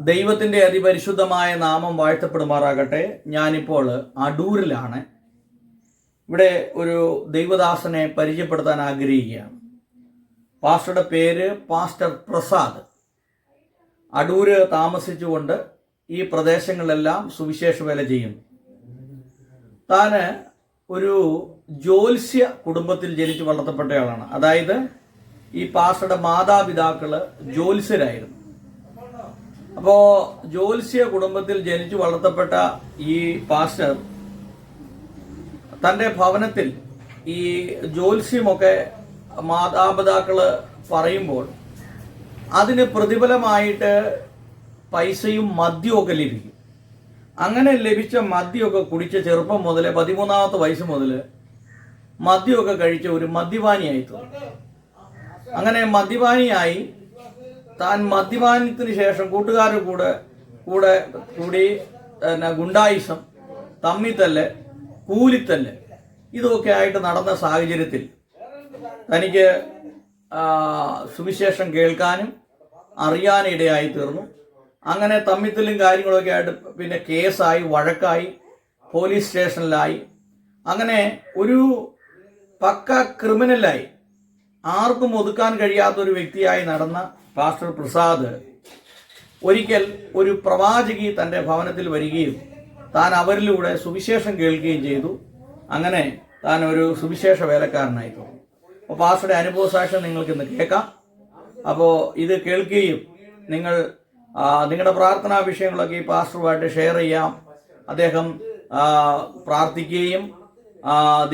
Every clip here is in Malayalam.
ദൈവത്തിന്റെ അതിപരിശുദ്ധമായ നാമം വാഴ്ത്തപ്പെടുമാറാകട്ടെ. ഞാനിപ്പോൾ അടൂരിലാണ്. ഇവിടെ ഒരു ദൈവദാസനെ പരിചയപ്പെടുത്താൻ ആഗ്രഹിക്കുകയാണ്. പാസ്റ്ററുടെ പേര് പാസ്റ്റർ പ്രസാദ്. അടൂര് താമസിച്ചുകൊണ്ട് ഈ പ്രദേശങ്ങളിലെല്ലാം സുവിശേഷ വേല ചെയ്യുന്നു. താന് ഒരു ജ്യോത്സ്യ കുടുംബത്തിൽ ജനിച്ച് വളർത്തപ്പെട്ടയാളാണ്. അതായത് ഈ പാസ്റ്ററുടെ മാതാപിതാക്കൾ ജ്യോത്സ്യരായിരുന്നു. അപ്പോ ജ്യോത്സ്യ കുടുംബത്തിൽ ജനിച്ചു വളർത്തപ്പെട്ട ഈ പാസ്റ്റർ തന്റെ ഭവനത്തിൽ ഈ ജ്യോത്സ്യമൊക്കെ മാതാപിതാക്കൾ പറയുമ്പോൾ അതിന് പ്രതിഫലമായിട്ട് പൈസയും മദ്യമൊക്കെ ലഭിക്കും. അങ്ങനെ ലഭിച്ച മദ്യമൊക്കെ കുടിച്ച ചെറുപ്പം മുതൽ പതിമൂന്നാമത്തെ വയസ്സ് മുതൽ മദ്യമൊക്കെ കഴിച്ച ഒരു മദ്യപാനിയായി അങ്ങനെ മദ്യപാനിയായി താൻ മദ്യപാനത്തിന് ശേഷം കൂട്ടുകാരുടെ കൂടെ കൂടെ കൂടി പിന്നെ ഗുണ്ടായിസം തമ്മിത്തല്ല് കൂലിത്തല്ല് ഇതൊക്കെ ആയിട്ട് നടന്ന സാഹചര്യത്തിൽ തനിക്ക് സുവിശേഷം കേൾക്കാനും അറിയാനിടയായി തീർന്നു. അങ്ങനെ തമ്മിത്തലും കാര്യങ്ങളൊക്കെ ആയിട്ട് പിന്നെ കേസായി വഴക്കായി പോലീസ് സ്റ്റേഷനിലായി. അങ്ങനെ ഒരു പക്ക ക്രിമിനലായി ആർക്കും ഒതുക്കാൻ കഴിയാത്ത ഒരു വ്യക്തിയായി നടന്ന പാസ്റ്റർ പ്രസാദ് ഒരിക്കൽ ഒരു പ്രവാചകി തന്റെ ഭവനത്തിൽ വരികയും താൻ അവരിലൂടെ സുവിശേഷം കേൾക്കുകയും ചെയ്തു. അങ്ങനെ താൻ ഒരു സുവിശേഷ വേലക്കാരനായി തോന്നി. അപ്പോൾ പാസ്റ്ററുടെ അനുഭവ സാക്ഷ്യം നിങ്ങൾക്ക് ഇന്ന് കേൾക്കാം. അപ്പോൾ ഇത് കേൾക്കുകയും നിങ്ങൾ നിങ്ങളുടെ പ്രാർത്ഥനാ വിഷയങ്ങളൊക്കെ ഈ പാസ്റ്ററുമായിട്ട് ഷെയർ ചെയ്യാം. അദ്ദേഹം പ്രാർത്ഥിക്കുകയും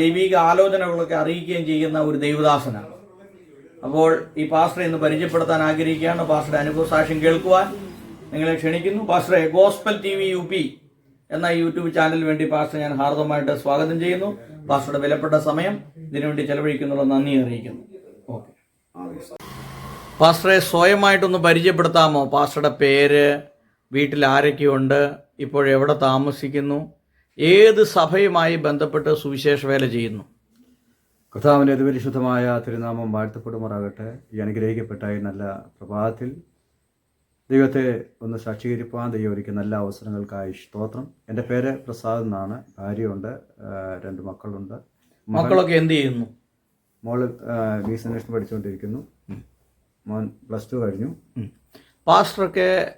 ദൈവിക ആലോചനകളൊക്കെ അറിയിക്കുകയും ചെയ്യുന്ന ഒരു ദൈവദാസനാണ്. അപ്പോൾ ഈ പാസ്റ്ററെ ഇന്ന് പരിചയപ്പെടുത്താൻ ആഗ്രഹിക്കുകയാണ്. പാസ്റ്റർ അനുഭവ സാക്ഷ്യം കേൾക്കുവാൻ നിങ്ങളെ ക്ഷണിക്കുന്നു. പാസ്റ്ററെ gospel T V U P എന്ന യൂട്യൂബ് ചാനലിന് വേണ്ടി പാസ്റ്റർ ഞാൻ ഹാർദമായിട്ട് സ്വാഗതം ചെയ്യുന്നു. പാസ്റ്ററുടെ വിലപ്പെട്ട സമയം ഇതിനുവേണ്ടി ചെലവഴിക്കുന്നുള്ള നന്ദി അറിയിക്കുന്നു. ഓക്കെ. പാസ്റ്ററെ സ്വയമായിട്ടൊന്ന് പരിചയപ്പെടുത്താമോ? പാസ്റ്ററുടെ പേര് വീട്ടിൽ ആരൊക്കെയുണ്ട് ഇപ്പോൾ എവിടെ താമസിക്കുന്നു ഏത് സഭയുമായി ബന്ധപ്പെട്ട് സുവിശേഷ വേല ചെയ്യുന്നു? കർത്താവിന്റെ അതിപരിശുദ്ധമായ തിരുനാമം വാഴ്ത്തപ്പെടുമാറാകട്ടെ. ഈ അനുഗ്രഹിക്കപ്പെട്ട ഈ നല്ല പ്രഭാതത്തിൽ ദൈവത്തെ ഒന്ന് സാക്ഷീകരിപ്പാൻ ദൈവം ഒരുക്കിയ നല്ല അവസരങ്ങൾക്കായി സ്തോത്രം. എന്റെ പേര് പ്രസാദ് എന്നാണ്. ഭാര്യയുണ്ട്. രണ്ട് മക്കളുണ്ട്. മക്കളൊക്കെ എന്ത് ചെയ്യുന്നു? മോൾ ബി എസ് അന്വേഷണം പഠിച്ചുകൊണ്ടിരിക്കുന്നു. മോൻ പ്ലസ് ടു കഴിഞ്ഞു. പാസ്റ്ററൊക്കെ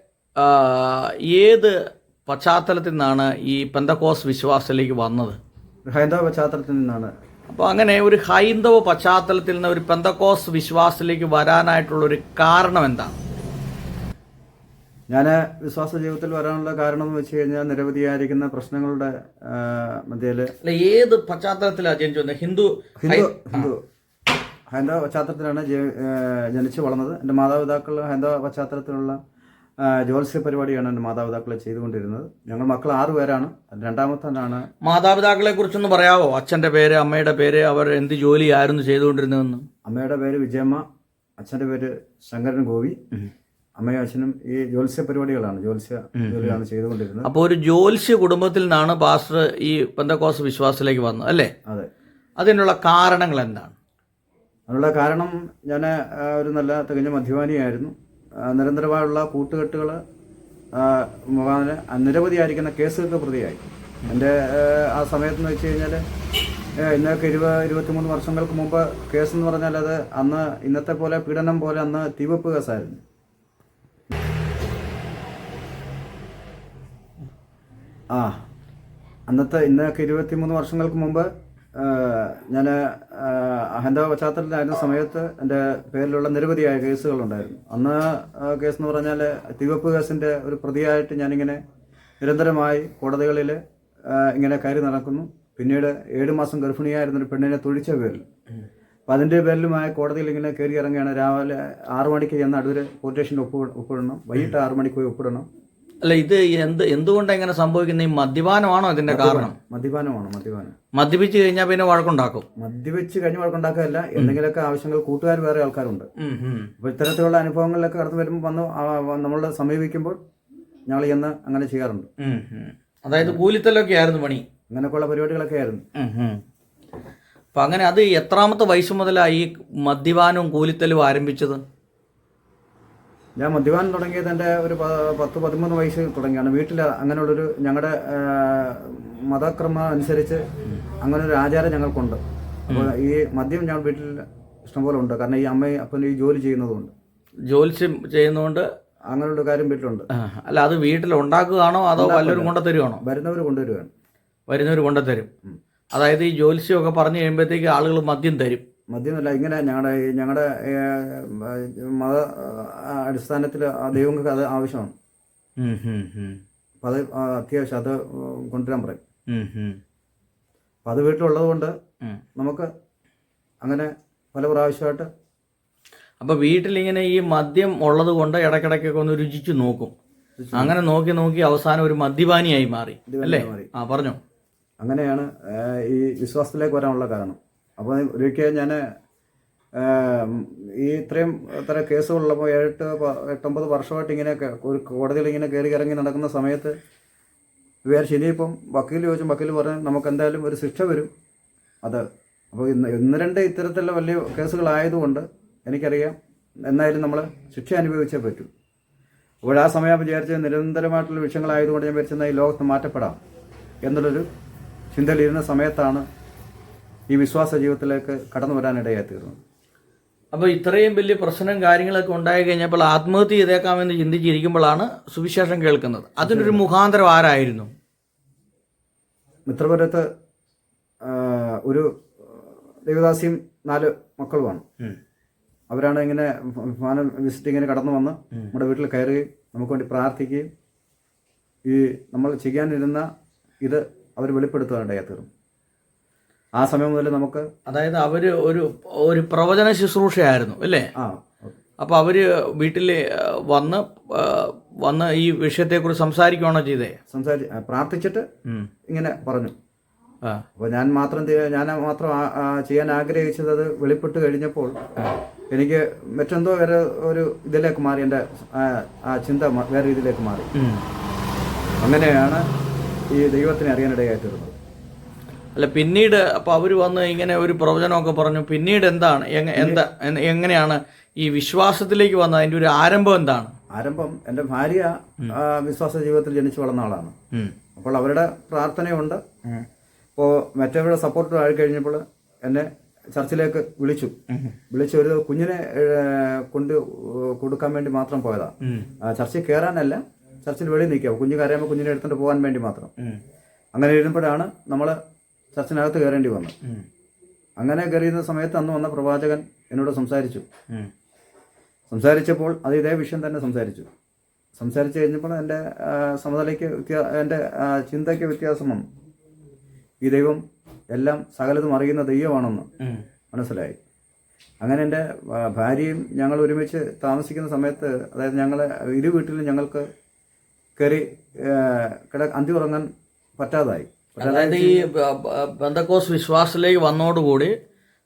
ഏത് പശ്ചാത്തലത്തിൽ നിന്നാണ് ഈ പെന്തക്കോസ് വിശ്വാസത്തിലേക്ക് വന്നത്? ഹൈന്ദവ പശ്ചാത്തലത്തിൽ നിന്നാണ് അപ്പോൾ അങ്ങനെ ഒരു ഹൈന്ദവ പശ്ചാത്തലത്തിൽ നിന്ന് ഒരു പെന്തക്കോസ് വിശ്വാസത്തിലേക്ക് വരാനായിട്ടുള്ള ഒരു കാരണം എന്താണ്? ഞാൻ വിശ്വാസ ജീവിതത്തിൽ വരാനുള്ള കാരണം എന്ന് വെച്ച് കഴിഞ്ഞാൽ നിരവധിയായിരിക്കുന്ന പ്രശ്നങ്ങളുടെ മധ്യയിൽ അല്ല ഏത് പശ്ചാത്തലത്തിലാണ് ജനിച്ചു വന്നത് ഹിന്ദു ഹിന്ദു ഹിന്ദു. ഹൈന്ദവ പശ്ചാത്തലത്തിലാണ് ജനിച്ചു വളർന്നത്. എന്റെ മാതാപിതാക്കൾ ഹൈന്ദവ പശ്ചാത്തലത്തിലുള്ള ജ്യോത്സ്യ പരിപാടിയാണ് എന്റെ മാതാപിതാക്കൾ ചെയ്തുകൊണ്ടിരുന്നത്. ഞങ്ങൾ മക്കൾ ആറു പേരാണ്. രണ്ടാമത്തനാണ് മാതാപിതാക്കളെ കുറിച്ചൊന്ന് പറയാവോ? അച്ഛന്റെ പേര് അമ്മയുടെ പേര് അവർ എന്ത് ജോലിയായിരുന്നു ചെയ്തുകൊണ്ടിരുന്നതെന്ന്? അമ്മയുടെ പേര് വിജയമ്മ അച്ഛന്റെ പേര് ശങ്കരൻ ഗോപി. അമ്മയും അച്ഛനും ഈ ജ്യോത്സ്യ പരിപാടികളാണ് ജ്യോത്സ്യ ജോലിയാണ് ചെയ്തുകൊണ്ടിരുന്നത്. അപ്പോൾ ഒരു ജ്യോത്സ്യ കുടുംബത്തിൽ നിന്നാണ് പാസ്റ്റർ ഈ പെന്തക്കോസ് വിശ്വാസത്തിലേക്ക് വന്നത് അല്ലേ? അതെ. അതിനുള്ള കാരണങ്ങൾ എന്താണ്? അതിനുള്ള കാരണം ഞാൻ ഒരു നല്ല തികഞ്ഞ മദ്യപാനിയായിരുന്നു. ആ, നിരന്തരമായുള്ള കൂട്ടുകെട്ടുകൾ മുഖാന്തരം നിരവധിയായിരിക്കുന്ന കേസുകൾക്ക് പ്രതിയായി. എന്റെ ആ, സമയത്തെന്ന് വെച്ച് കഴിഞ്ഞാൽ ഇന്നൊക്കെ ഇരുപത് ഇരുപത്തിമൂന്ന് വർഷങ്ങൾക്ക് മുമ്പ് കേസ് എന്ന് പറഞ്ഞാൽ അത് അന്ന് ഇന്നത്തെ പോലെ പീഡനം പോലെ അന്ന് തീവെപ്പ് കേസായിരുന്നു. ആ അന്നത്തെ ഇന്നൊക്കെ ഇരുപത്തിമൂന്ന് വർഷങ്ങൾക്ക് മുമ്പ് ഞാൻ ഹൈന്ദവ പശ്ചാത്തലത്തിലായിരുന്ന സമയത്ത് എന്റെ പേരിലുള്ള നിരവധിയായ കേസുകളുണ്ടായിരുന്നു. അന്ന് കേസ് എന്ന് പറഞ്ഞാൽ തിവപ്പ് കേസിന്റെ ഒരു പ്രതിയായിട്ട് ഞാനിങ്ങനെ നിരന്തരമായി കോടതികളിൽ ഇങ്ങനെ കയറി നടക്കുന്നു. പിന്നീട് ഏഴ് മാസം ഗർഭിണിയായിരുന്ന ഒരു പെണ്ണിനെ തൊഴിച്ച പേരിൽ. അപ്പം അതിന്റെ പേരിലുമായ കോടതിയിൽ ഇങ്ങനെ കയറി ഇറങ്ങുകയാണ്. രാവിലെ ആറു മണിക്ക് ചെന്ന് അടൂർ പോലീസ് ഒപ്പ് ഒപ്പിടണം. വൈകിട്ട് ആറു മണിക്ക് പോയി ഒപ്പിടണം. അല്ല ഇത് എന്ത് എന്തുകൊണ്ടാണ് ഇങ്ങനെ സംഭവിക്കുന്നത്? ഈ മദ്യപാനമാണോ ഇതിന്റെ കാരണം? മദ്യപാനമാണ് മദ്യപാനം. മദ്യപിച്ച് കഴിഞ്ഞാൽ പിന്നെ വഴക്കുണ്ടാക്കും. മദ്യപിച്ച് കഴിഞ്ഞ് വഴക്കുണ്ടാക്കുകയല്ല എന്തെങ്കിലുമൊക്കെ ആവശ്യങ്ങൾ കൂട്ടുകാർ വേറെ ആൾക്കാരുണ്ട്. അപ്പോൾ ഇത്തരത്തിലുള്ള അനുഭവങ്ങളിലൊക്കെ കടന്നു വരുമ്പോൾ വന്ന് നമ്മളെ സമീപിക്കുമ്പോൾ ഞങ്ങൾ ചെന്ന് അങ്ങനെ ചെയ്യാറുണ്ട്. അതായത് കൂലിത്തലൊക്കെ ആയിരുന്നു പണി. അങ്ങനെയൊക്കെയുള്ള പരിപാടികളൊക്കെ ആയിരുന്നു. അപ്പൊ അങ്ങനെ അത് എത്രാമത്തെ വയസ്സ് മുതലാണ് ഈ മദ്യപാനവും കൂലിത്തലും ആരംഭിച്ചത്? ഞാൻ മദ്യപാനം തുടങ്ങിയത് എന്റെ ഒരു പത്ത് പതിമൂന്ന് വയസ്സ് തുടങ്ങിയാണ്. വീട്ടിൽ അങ്ങനെയുള്ളൊരു ഞങ്ങളുടെ മതക്രമം അനുസരിച്ച് അങ്ങനെ ഒരു ആചാരം ഞങ്ങൾക്കുണ്ട്. അപ്പോൾ ഈ മദ്യം ഞങ്ങൾ വീട്ടിൽ ഇഷ്ടംപോലെ ഉണ്ട്. കാരണം ഈ അമ്മയും അപ്പനും ഈ ജോലി ചെയ്യുന്നതുകൊണ്ട്. ജോലി ചെയ്യുന്നതുകൊണ്ട്? അങ്ങനെയുള്ള കാര്യം വീട്ടിലുണ്ട്. അല്ല അത് വീട്ടിൽ ഉണ്ടാക്കുകയാണോ അതോ വല്ലവരും കൊണ്ടുതരുവാണോ? വരുന്നവർ കൊണ്ടുവരുവാണ്. വരുന്നവർ കൊണ്ടുതരും. അതായത് ഈ ജോലിസ്യമൊക്കെ പറഞ്ഞു കഴിയുമ്പോഴത്തേക്ക് ആളുകൾ മദ്യം തരും. മദ്യമല്ല ഇങ്ങനെ ഞങ്ങളുടെ ഞങ്ങളുടെ മത അടിസ്ഥാനത്തിൽ ദൈവങ്ങൾക്ക് അത് ആവശ്യമാണ്. അപ്പം അത് അത്യാവശ്യം അത് കൊണ്ടുവരാൻ പറയും. അപ്പം അത് വീട്ടിലുള്ളത് കൊണ്ട് നമുക്ക് അങ്ങനെ പല പ്രാവശ്യമായിട്ട് അപ്പൊ വീട്ടിലിങ്ങനെ ഈ മദ്യം ഉള്ളത് കൊണ്ട് ഇടയ്ക്കിടയ്ക്കൊക്കെ ഒന്ന് രുചിച്ചു നോക്കും. അങ്ങനെ നോക്കി നോക്കി അവസാനം ഒരു മദ്യപാനിയായി മാറി. അല്ലേ? മാറി. ആ പറഞ്ഞോ. അങ്ങനെയാണ് ഈ വിശ്വാസത്തിലേക്ക് വരാനുള്ള കാരണം. അപ്പോൾ ഒരിക്കൽ ഞാൻ ഈ ഇത്രയും ഇത്ര കേസുകളുള്ളപ്പോൾ ഏഴെട്ട് എട്ടൊമ്പത് വർഷമായിട്ട് ഇങ്ങനെ ഒരു കോടതിയിൽ ഇങ്ങനെ കയറി ഇറങ്ങി നടക്കുന്ന സമയത്ത് വിചാരിച്ചു ഇനിയിപ്പം വക്കീൽ ചോദിച്ചും വക്കീൽ പറഞ്ഞു നമുക്ക് എന്തായാലും ഒരു ശിക്ഷ വരും. അത് അപ്പോൾ ഇന്ന് ഇന്ന് രണ്ട് ഇത്തരത്തിലുള്ള വലിയ കേസുകളായതുകൊണ്ട് എനിക്കറിയാം എന്നായാലും നമ്മൾ ശിക്ഷ അനുഭവിച്ചേ പറ്റൂ. അപ്പോൾ ആ സമയം വിചാരിച്ച് നിരന്തരമായിട്ടുള്ള വിഷയങ്ങളായതുകൊണ്ട് ഞാൻ വിചാരിച്ചെന്നാൽ ഈ ലോകത്ത് മാറ്റപ്പെടാം. എന്നുള്ളൊരു ചിന്തയിലിരുന്ന സമയത്താണ് ഈ വിശ്വാസ ജീവിതത്തിലേക്ക് കടന്നു വരാനിടയായി തീർന്നു അപ്പോൾ ഇത്രയും വലിയ പ്രശ്നം കാര്യങ്ങളൊക്കെ ഉണ്ടായി കഴിഞ്ഞപ്പോൾ ആത്മഹത്യ ചെയ്തേക്കാമെന്ന് ചിന്തിച്ചിരിക്കുമ്പോഴാണ് സുവിശേഷം കേൾക്കുന്നത്. അതിനൊരു മുഖാന്തരം ആരായിരുന്നു? മിത്രപുരത്ത് ഒരു ദേവദാസിയും നാല് മക്കളുമാണ്. അവരാണ് ഇങ്ങനെ ഫാന വിസിറ്റിങ്ങിന് കടന്നു വന്ന് നമ്മുടെ വീട്ടിൽ കയറുകയും നമുക്ക് വേണ്ടി പ്രാർത്ഥിക്കുകയും ഈ നമ്മൾ ചെയ്യാനിരുന്ന ഇത് അവർ വെളിപ്പെടുത്തുവാനിടയായി തീർന്നു ആ സമയം മുതൽ നമുക്ക് അതായത് അവർ ഒരു ഒരു പ്രവചന ശുശ്രൂഷയായിരുന്നു അല്ലേ? ആ അപ്പൊ അവർ വീട്ടിൽ വന്ന് വന്ന് ഈ വിഷയത്തെക്കുറിച്ച് സംസാരിക്കുകയാണോ ചെയ്തേ? സംസാരി പ്രാർത്ഥിച്ചിട്ട് ഇങ്ങനെ പറഞ്ഞു. അപ്പൊ അപ്പോൾ ഞാൻ മാത്രം ഞാൻ മാത്രം ചെയ്യാൻ ആഗ്രഹിച്ചത് അത് വെളിപ്പെട്ട് കഴിഞ്ഞപ്പോൾ എനിക്ക് മറ്റെന്തോ വേറെ ഒരു ഇതിലേക്ക് മാറി എന്റെ ആ- ചിന്ത വേറെ ഇതിലേക്ക് മാറി. അങ്ങനെയാണ് ഈ ദൈവത്തിനെ അറിയാനിടയായി തീർന്നത് അല്ല പിന്നീട് അപ്പോൾ അവർ വന്ന് ഇങ്ങനെ ഒരു പ്രവചനമൊക്കെ പറഞ്ഞു പിന്നീട് എന്താണ്? എന്താ എങ്ങനെയാണ് ഈ വിശ്വാസത്തിലേക്ക് വന്നത്? അതിന്റെ ഒരു ആരംഭം എന്താണ്? ആരംഭം എന്റെ ഭാര്യ വിശ്വാസ ജീവിതത്തിൽ ജനിച്ചു വളർന്ന ആളാണ്. അപ്പോൾ അവരുടെ പ്രാർത്ഥനയുണ്ട്. അപ്പോൾ മറ്റവരുടെ സപ്പോർട്ട് ആയി കഴിഞ്ഞപ്പോൾ എന്നെ ചർച്ചിലേക്ക് വിളിച്ചു. വിളിച്ചു ഒരു കുഞ്ഞിനെ കൊണ്ട് കൊടുക്കാൻ വേണ്ടി മാത്രം പോയതാ. ചർച്ചിൽ കയറാനല്ല ചർച്ചിൽ വെളിയിൽ നിൽക്കുക. കുഞ്ഞ് കരയുമ്പോൾ കുഞ്ഞിനെ എടുത്തിട്ട് പോകാൻ വേണ്ടി മാത്രം. അങ്ങനെ ഇരുന്നപ്പോഴാണ് നമ്മൾ ചർച്ചിനകത്ത് കയറേണ്ടി വന്നു. അങ്ങനെ കയറിയുന്ന സമയത്ത് അന്ന് വന്ന പ്രവാചകൻ എന്നോട് സംസാരിച്ചു. സംസാരിച്ചപ്പോൾ അത് ഇതേ വിഷയം തന്നെ സംസാരിച്ചു. സംസാരിച്ചു കഴിഞ്ഞപ്പോൾ എന്റെ സമതലയ്ക്ക് വ്യത്യാ എന്റെ ചിന്തയ്ക്ക് വ്യത്യാസം വന്നു. ഈ ദൈവം എല്ലാം സകലതും അറിയുന്ന ദൈവമാണെന്ന് മനസ്സിലായി. അങ്ങനെ എന്റെ ഭാര്യയും ഞങ്ങൾ ഒരുമിച്ച് താമസിക്കുന്ന സമയത്ത് അതായത് ഞങ്ങൾ ഇരു വീട്ടിലും ഞങ്ങൾക്ക് കയറി കിട അന്തി ഉറങ്ങാൻ പറ്റാതായി. അതായത് ഈ ബന്ധക്കോസ് വിശ്വാസത്തിലേക്ക് വന്നോടുകൂടി